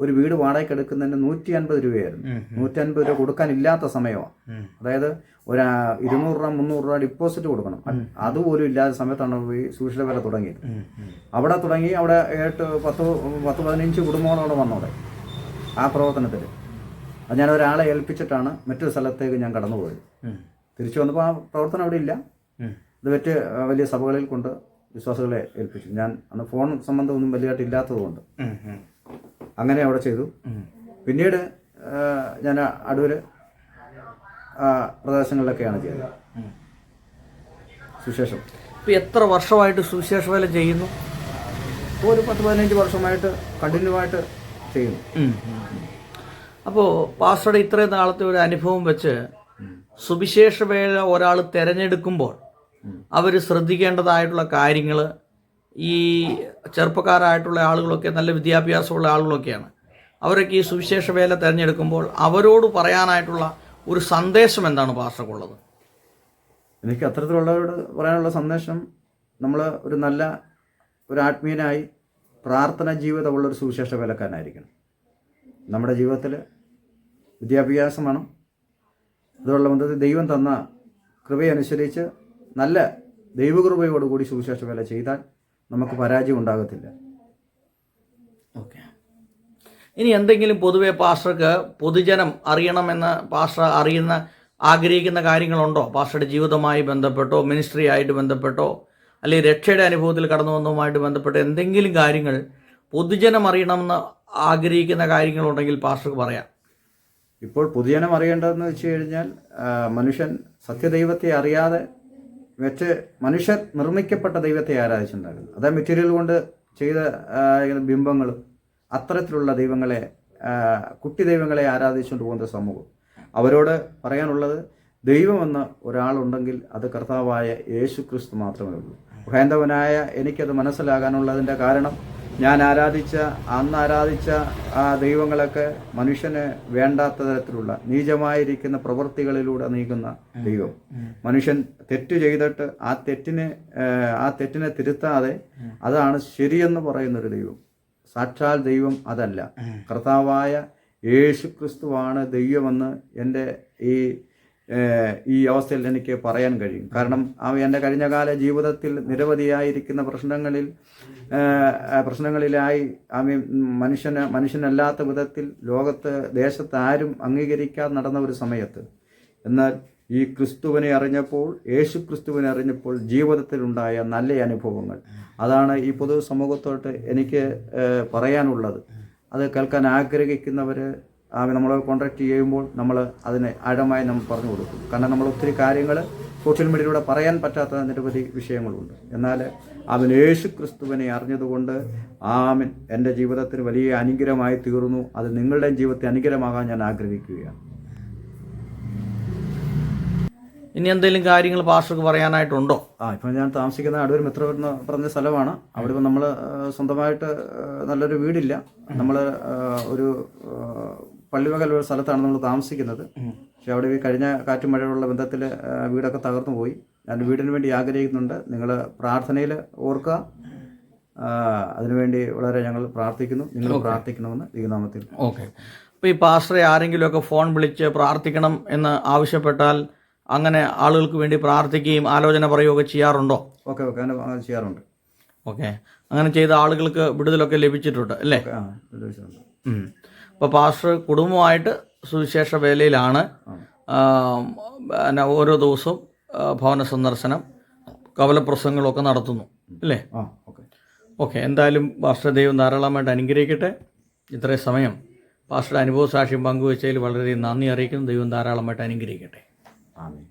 ഒരു വീട് വാടകയ്ക്ക് എടുക്കുന്നതിന് നൂറ്റി അൻപത് രൂപയായിരുന്നു നൂറ്റി അൻപത് രൂപ കൊടുക്കാനില്ലാത്ത സമയമാണ്. അതായത് ഒരു ഇരുന്നൂറ് രൂപ മുന്നൂറ് രൂപ ഡിപ്പോസിറ്റ് കൊടുക്കണം. അതുപോലും ഇല്ലാത്ത സമയത്താണ് പോയി സൂക്ഷിച്ച വില തുടങ്ങിയത്. അവിടെ തുടങ്ങി അവിടെ ഏട്ട് പത്ത് പത്ത് പതിനഞ്ച് കുടുംബങ്ങളോട് വന്നോടെ ആ പ്രവർത്തനത്തിൽ അത് ഞാൻ ഒരാളെ ഏൽപ്പിച്ചിട്ടാണ് മറ്റൊരു സ്ഥലത്തേക്ക് ഞാൻ കടന്നുപോയത്. തിരിച്ചു വന്നപ്പോൾ ആ പ്രവർത്തനം അവിടെ ഇല്ല. ഇത് മറ്റ് വലിയ സഭകളിൽ കൊണ്ട് വിശ്വാസികളെ ഏൽപ്പിച്ചു. ഞാൻ അന്ന് ഫോൺ സംബന്ധമൊന്നും വലിയതായിട്ട് ഇല്ലാത്തതുകൊണ്ട്. അങ്ങനെ അവിടെ ചെയ്തു. പിന്നീട് ഞാൻ അടൂര് പ്രദേശങ്ങളിലൊക്കെയാണ് ചെയ്യുന്നത്. സുശേഷം ഇപ്പൊ എത്ര വർഷമായിട്ട് സുവിശേഷ വേല ചെയ്യുന്നു? ഒരു പത്ത് പതിനഞ്ച് വർഷമായിട്ട് കണ്ടിന്യൂ ആയിട്ട് ചെയ്യുന്നു അപ്പോൾ പാസ്റ്ററുടെ ഇത്രയും നാളത്തെ ഒരു അനുഭവം വെച്ച് സുവിശേഷ വേല ഒരാൾ തിരഞ്ഞെടുക്കുമ്പോൾ അവർ ശ്രദ്ധിക്കേണ്ടതായിട്ടുള്ള കാര്യങ്ങൾ ഈ ചെറുപ്പക്കാരായിട്ടുള്ള ആളുകളൊക്കെ നല്ല വിദ്യാഭ്യാസമുള്ള ആളുകളൊക്കെയാണ്. അവരൊക്കെ ഈ സുവിശേഷ വേല തിരഞ്ഞെടുക്കുമ്പോൾ അവരോട് പറയാനായിട്ടുള്ള ഒരു സന്ദേശം എന്താണ് പാസ്റ്റർക്കുള്ളത് എനിക്ക് അത്തരത്തിലുള്ളവരോട് പറയാനുള്ള സന്ദേശം നമ്മൾ ഒരു നല്ല ഒരു ആത്മീയനായി പ്രാർത്ഥന ജീവിതമുള്ള ഒരു സുവിശേഷ വിലക്കാനായിരിക്കണം നമ്മുടെ ജീവിതത്തിൽ വിദ്യാഭ്യാസം വേണം. അതുള്ള ബന്ധത്തിൽ ദൈവം തന്ന കൃപയനുസരിച്ച് നല്ല ദൈവകൃപയോടുകൂടി സുവിശേഷ വേല ചെയ്താൽ നമുക്ക് പരാജയം ഉണ്ടാകത്തില്ല. ഓക്കെ. ഇനി എന്തെങ്കിലും പൊതുവെ പാസ്റ്റർക്ക് പൊതുജനം അറിയണമെന്ന് പാസ്റ്റർ അറിയുന്ന ആഗ്രഹിക്കുന്ന കാര്യങ്ങളുണ്ടോ? പാസ്റ്ററുടെ ജീവിതവുമായി ബന്ധപ്പെട്ടോ മിനിസ്ട്രി ആയിട്ട് ബന്ധപ്പെട്ടോ അല്ലെങ്കിൽ രക്ഷയുടെ അനുഭവത്തിൽ കടന്നു വന്നതുമായിട്ട് ബന്ധപ്പെട്ടോ എന്തെങ്കിലും കാര്യങ്ങൾ പൊതുജനം അറിയണമെന്ന് ആഗ്രഹിക്കുന്ന കാര്യങ്ങളുണ്ടെങ്കിൽ പാസ്റ്റർക്ക് പറയാം. ഇപ്പോൾ പൊതുജനം അറിയേണ്ടതെന്ന് വെച്ച് കഴിഞ്ഞാൽ മനുഷ്യൻ സത്യദൈവത്തെ അറിയാതെ വെച്ച് മനുഷ്യർ നിർമ്മിക്കപ്പെട്ട ദൈവത്തെ ആരാധിച്ചിട്ടുണ്ടായിരുന്നു അതാ മെറ്റീരിയൽ കൊണ്ട് ചെയ്ത ബിംബങ്ങളും. അത്തരത്തിലുള്ള ദൈവങ്ങളെ കുട്ടി ദൈവങ്ങളെ ആരാധിച്ചുകൊണ്ട് പോകുന്ന സമൂഹം. അവരോട് പറയാനുള്ളത് ദൈവമെന്ന് ഒരാളുണ്ടെങ്കിൽ അത് കർത്താവായ യേശു ക്രിസ്തു മാത്രമേ ഉള്ളൂ. ഹൈന്ദവനായ എനിക്കത് മനസ്സിലാകാനുള്ളതിന്റെ കാരണം ഞാൻ ആരാധിച്ച അന്ന് ആരാധിച്ച ആ ദൈവങ്ങളൊക്കെ മനുഷ്യന് വേണ്ടാത്ത തരത്തിലുള്ള നീചമായിരിക്കുന്ന പ്രവൃത്തികളിലൂടെ നീങ്ങുന്ന ദൈവം. മനുഷ്യൻ തെറ്റ് ചെയ്തിട്ട് ആ തെറ്റിനെ ആ തെറ്റിനെ തിരുത്താതെ അതാണ് ശരിയെന്ന് പറയുന്നൊരു ദൈവം. സാക്ഷാൽ ദൈവം അതല്ല. കർത്താവായ യേശു ക്രിസ്തുവാണ് ദൈവമെന്ന് എന്റെ ഈ ഈ അവസ്ഥയിൽ എനിക്ക് പറയാൻ കഴിയും. കാരണം ആ എന്റെ കഴിഞ്ഞകാല ജീവിതത്തിൽ നിരവധിയായിരിക്കുന്ന പ്രശ്നങ്ങളിൽ പ്രശ്നങ്ങളിലായി ആ മി- മനുഷ്യന് മനുഷ്യനല്ലാത്ത വിധത്തിൽ ലോകത്ത് ദേശത്ത് ആരും അംഗീകരിക്കാതെ നടന്ന ഒരു സമയത്ത് എന്നാൽ ഈ ക്രിസ്തുവിനെ അറിഞ്ഞപ്പോൾ യേശു ക്രിസ്തുവിനെ അറിഞ്ഞപ്പോൾ ജീവിതത്തിലുണ്ടായ നല്ല അനുഭവങ്ങൾ. അതാണ് ഈ പൊതു സമൂഹത്തോട്ട് എനിക്ക് പറയാനുള്ളത്. അത് കേൾക്കാൻ ആഗ്രഹിക്കുന്നവർ നമ്മളെ കോൺടാക്ട് ചെയ്യുമ്പോൾ നമ്മൾ അതിനെ ആഴമായി നമ്മൾ പറഞ്ഞു കൊടുക്കും. കാരണം നമ്മൾ ഒത്തിരി കാര്യങ്ങൾ സോഷ്യൽ മീഡിയയിലൂടെ പറയാൻ പറ്റാത്ത നിരവധി വിഷയങ്ങളുണ്ട്. എന്നാൽ അവൻ യേശു ക്രിസ്തുവിനെ അറിഞ്ഞതുകൊണ്ട് ആമൻ എന്റെ ജീവിതത്തിന് വലിയ അനുഗ്രഹമായി തീർന്നു. അത് നിങ്ങളുടെയും ജീവിതത്തെ അനുഗ്രഹമാകാൻ ഞാൻ ആഗ്രഹിക്കുകയാണ്. ഇനി എന്തെങ്കിലും കാര്യങ്ങൾ പാസ്റ്റർക്ക് പറയാനായിട്ടുണ്ടോ? ആ ഇപ്പം ഞാൻ താമസിക്കുന്ന അടൂർ മിത്ര എന്ന് പറഞ്ഞ സ്ഥലമാണ്. അവിടെ ഇപ്പം നമ്മൾ സ്വന്തമായിട്ട് നല്ലൊരു വീടില്ല. നമ്മൾ ഒരു പള്ളിവകൽ ഒരു സ്ഥലത്താണ് നമ്മൾ താമസിക്കുന്നത്. പക്ഷെ അവിടെ ഈ കഴിഞ്ഞ കാറ്റ് മഴയുള്ള ബന്ധത്തിൽ വീടൊക്കെ തകർന്നു പോയി. ഞാൻ വീടിന് വേണ്ടി ആഗ്രഹിക്കുന്നുണ്ട്. നിങ്ങൾ പ്രാർത്ഥനയിൽ ഓർക്കുക. അതിനുവേണ്ടി വളരെ ഞങ്ങൾ പ്രാർത്ഥിക്കുന്നു. നിങ്ങൾ പ്രാർത്ഥിക്കണമെന്ന് ദൈവനാമത്തിൽ ഓക്കെ. അപ്പോൾ ഈ പാസ്റ്ററെ ആരെങ്കിലുമൊക്കെ ഫോൺ വിളിച്ച് പ്രാർത്ഥിക്കണം എന്ന് ആവശ്യപ്പെട്ടാൽ അങ്ങനെ ആളുകൾക്ക് വേണ്ടി പ്രാർത്ഥിക്കുകയും ആലോചന പറയുകയൊക്കെ ചെയ്യാറുണ്ടോ? Okay okay. അങ്ങനെ ചെയ്യാറുണ്ട്. ഓക്കെ. അങ്ങനെ ചെയ്ത ആളുകൾക്ക് വിടുതലൊക്കെ ലഭിച്ചിട്ടുണ്ട് അല്ലേ. അപ്പോൾ പാസ്റ്റർ കുടുംബമായിട്ട് സുവിശേഷ വേലയിലാണ്. പിന്നെ ഓരോ ദിവസവും ഭവന സന്ദർശനം കവലപ്രസംഗങ്ങളൊക്കെ നടത്തുന്നു അല്ലേ? ഓക്കെ. എന്തായാലും പാസ്റ്റർ ദൈവം ധാരാളമായിട്ട് അനുഗ്രഹിക്കട്ടെ. ഇത്രയും സമയം പാസ്റ്ററുടെ അനുഭവ സാക്ഷ്യം പങ്കുവച്ചതിൽ വളരെയധികം നന്ദി അറിയിക്കുന്നു. ദൈവം ധാരാളമായിട്ട് അനുഗ്രഹിക്കട്ടെ. ആമീൻ